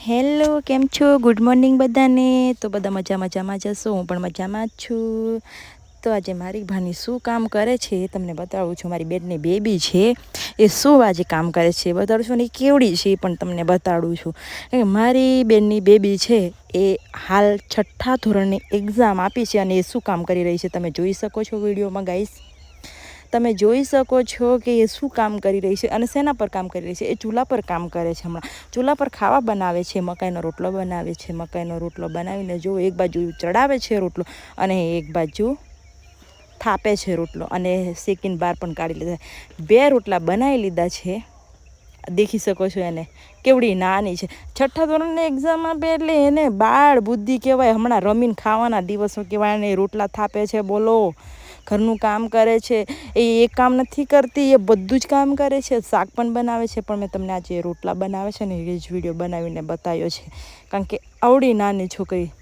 Hello, કેમ છો? Good morning બધાને. તો બધા મજા મજામાં જશો હું પણ મજામાં જ છું. તો આજે મારી ભાની શું કામ કરે છે તમને બતાવું છું. મારી બેનની બેબી છે એ શું આજે કામ કરે છે બતાડું છું ને એ કેવડી છે પણ તમને બતાડું છું. મારી બેનની બેબી છે એ હાલ છઠ્ઠા ધોરણની એક્ઝામ આપી છે અને એ શું કામ કરી રહી છે તમે જોઈ શકો છો વિડીયોમાં ગાઈશ તમે જોઈ શકો છો કે એ શું કામ કરી રહી છે અને શેના પર કામ કરી રહી છે? એ ચૂલા પર કામ કરે છે હમણાં. ચૂલા પર ખાવા બનાવે છે, મકાઈનો રોટલો બનાવે છે, મકાઈનો રોટલો બનાવીને જો એક બાજુ ચડાવે છે રોટલો અને એક બાજુ થાપે છે રોટલો અને શેકીને બહાર પણ કાઢી લીધા બે રોટલા બનાવી લીધા છે. દેખી શકો છો એને. કેવડી નાની છે. છઠ્ઠા ધોરણની એક્ઝામ આપે એટલે એને બાળ બુદ્ધિ કહેવાય. હમણાં રમીને ખાવાના દિવસો કહેવાય અને રોટલા થાપે છે. બોલો. ઘરનું કામ કરે છે, એ એક કામ નથી કરતી, એ બધું જ કામ કરે છે, શાક પણ બનાવે છે, પણ મેં તમને આજે રોટલા બનાવે છે ને એ જ વીડિયો બનાવીને બતાવ્યો છે. કારણ કે આવડી નાની છોકરી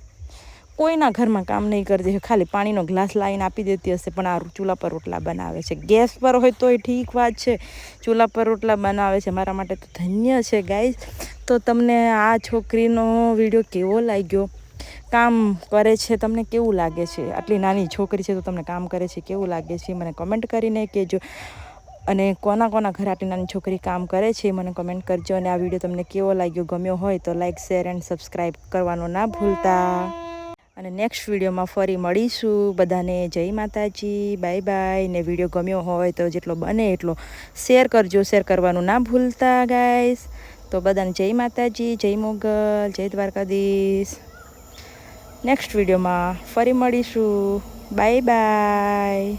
કોઈના ઘરમાં કામ નહીં કરતી ખાલી પાણીનો ગ્લાસ લાવીને આપી દેતી હશે, પણ આ ચૂલા પર રોટલા બનાવે છે. ગેસ પર હોય તો એ ઠીક વાત છે, ચૂલા પર રોટલા બનાવે છે, મારા માટે તો ધન્ય છે, ગાઈઝ. તો તમને આ છોકરીનો વીડિયો કેવો લાગ્યો? કામ કરે છે તમને કેવું લાગે છે? આટલી નાની છોકરી છે તો તમને કામ કરે છે, કેવું લાગે છે? મને કમેન્ટ કરીને કહેજો. અને કોના કોના ઘરે આટલી નાની છોકરી કામ કરે છે મને કમેન્ટ કરજો. અને આ વીડિયો તમને કેવો લાગ્યો, ગમ્યો હોય તો લાઇક શેર એન્ડ સબસ્ક્રાઈબ કરવાનું ના ભૂલતા. અને નેક્સ્ટ વિડીયોમાં ફરી મળીશું. બધાને જય માતાજી. બાય બાય ને વીડિયો ગમ્યો હોય તો જેટલો બને એટલો શેર કરજો. શેર કરવાનું ના ભૂલતા ગાઈસ તો બધાને જય માતાજી, જય મોગલ, જય દ્વારકાધીશ. નેક્સ્ટ વિડીયોમાં ફરી મળીશું. Bye bye.